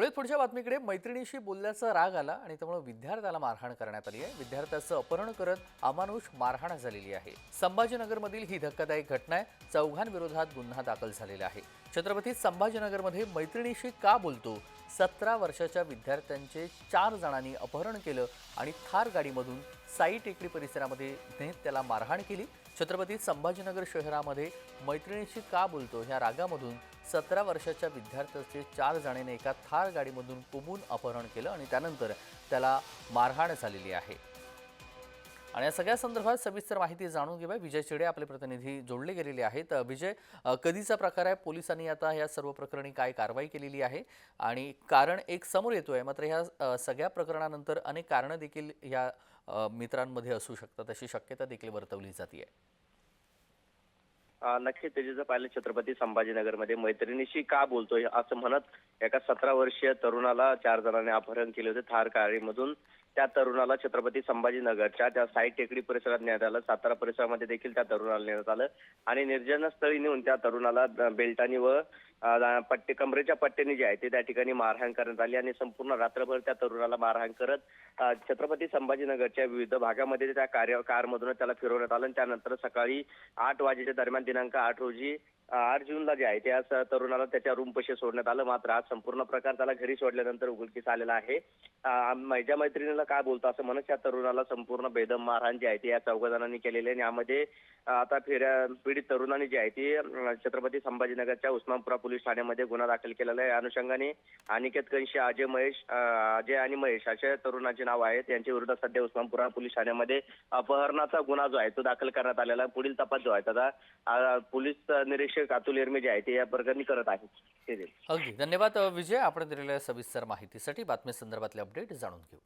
पुढे पुढच्या बातमीकडे मैत्रिणीशी बोलल्याचा राग आला आणि त्यामुळे विद्यार्थ्याला मारहाण करण्यात आली आहे. विद्यार्थ्याचं अपहरण करत अमानुष मारहाण झालेली आहे. संभाजीनगरमधील ही धक्कादायक घटना आहे. चौघांविरोधात गुन्हा दाखल झालेला आहे. छत्रपती संभाजीनगरमध्ये मैत्रिणीशी का बोलतो? सतरा वर्षाच्या विद्यार्थ्यांचे चार जणांनी अपहरण केलं आणि थार गाडीमधून साई टेकडी परिसरामध्ये नेत त्याला मारहाण केली. छत्रपती संभाजीनगर शहरामध्ये मैत्रिणीशी का बोलतो ह्या रागामधून सतरा वर्षाच्या विद्यार्थ्याचे चार जणांनी एका थार गाडीमधून कुमून अपहरण केलं आणि त्यानंतर त्याला मारहाण झालेली आहे. आणि या सगळ्या संदर्भात सविस्तर माहिती जाणून घेऊया. विजय चिडे आपले प्रतिनिधी जोडले गेलेले आहेत. विजय कधीचा प्रकार आहे? पोलिसांनी आता या सर्व प्रकरणी काय कारवाई केलेली आहे? आणि कारण एक समोर येतो आहे मात्र ह्या सगळ्या प्रकरणानंतर अनेक कारणं देखील ह्या मित्रांमध्ये असू शकतात अशी शक्यता देखील वर्तवली जाते आहे नक्की त्याचे पाहिलं छत्रपती संभाजीनगरमध्ये मैत्रिणीशी का बोलतोय असं म्हणत एका सतरा वर्षीय तरुणाला चार जणांनी अपहरण केले होते थार कारमधून त्या तरुणाला छत्रपती संभाजीनगरच्या त्या साईड टेकडी परिसरात नेण्यात आलं. सातारा परिसरामध्ये देखील त्या तरुणाला नेण्यात आलं. आणि निर्जन स्थळी नेऊन त्या तरुणाला बेल्टानी व पट्टे कमरेच्या पट्ट्याने जे आहे ते त्या ठिकाणी मारहाण करण्यात आली आणि संपूर्ण रात्रभर त्या तरुणाला मारहाण करत छत्रपती संभाजीनगरच्या विविध भागामध्ये त्या कार्य कारमधून त्याला फिरवण्यात आलं. आणि त्यानंतर सकाळी आठ वाजेच्या दरम्यान दिनांक आठ रोजी आठ जूनला जे आहे त्या तरुणाला त्याच्या रूम पशी सोडण्यात आलं. मात्र आज संपूर्ण प्रकार त्याला घरी सोडल्यानंतर उघडकीस आलेला आहे. माझ्या मैत्रिणीला काय बोलतो असं म्हणत त्या तरुणाला संपूर्ण बेदम मारहाण जे आहे ते या चौघ जणांनी केलेली आहे. आणि यामध्ये आता फिर्या पीडित तरुणांनी जी आहे ती छत्रपती संभाजीनगरच्या उस्मानपुरा पोलीस ठाण्यामध्ये गुन्हा दाखल केलेला आहे. अनुषंगाने अनिकेत कंशी अजय महेश अजय आणि महेश अशा तरुणाचे नाव आहेत. यांच्या विरोधात सध्या उस्मानपुरा पोलीस ठाण्यामध्ये अपहरणाचा गुन्हा जो आहे तो दाखल करण्यात आलेला आहे. पुढील तपास जो आहे त्याचा पोलीस निरीक्षक अतुल एरमे जे आहे ते या प्रकरणी करत आहेत अगदी. धन्यवाद विजय. आपण दिलेल्या सविस्तर माहितीसाठी बातमी संदर्भातले अपडेट जाणून घेऊ.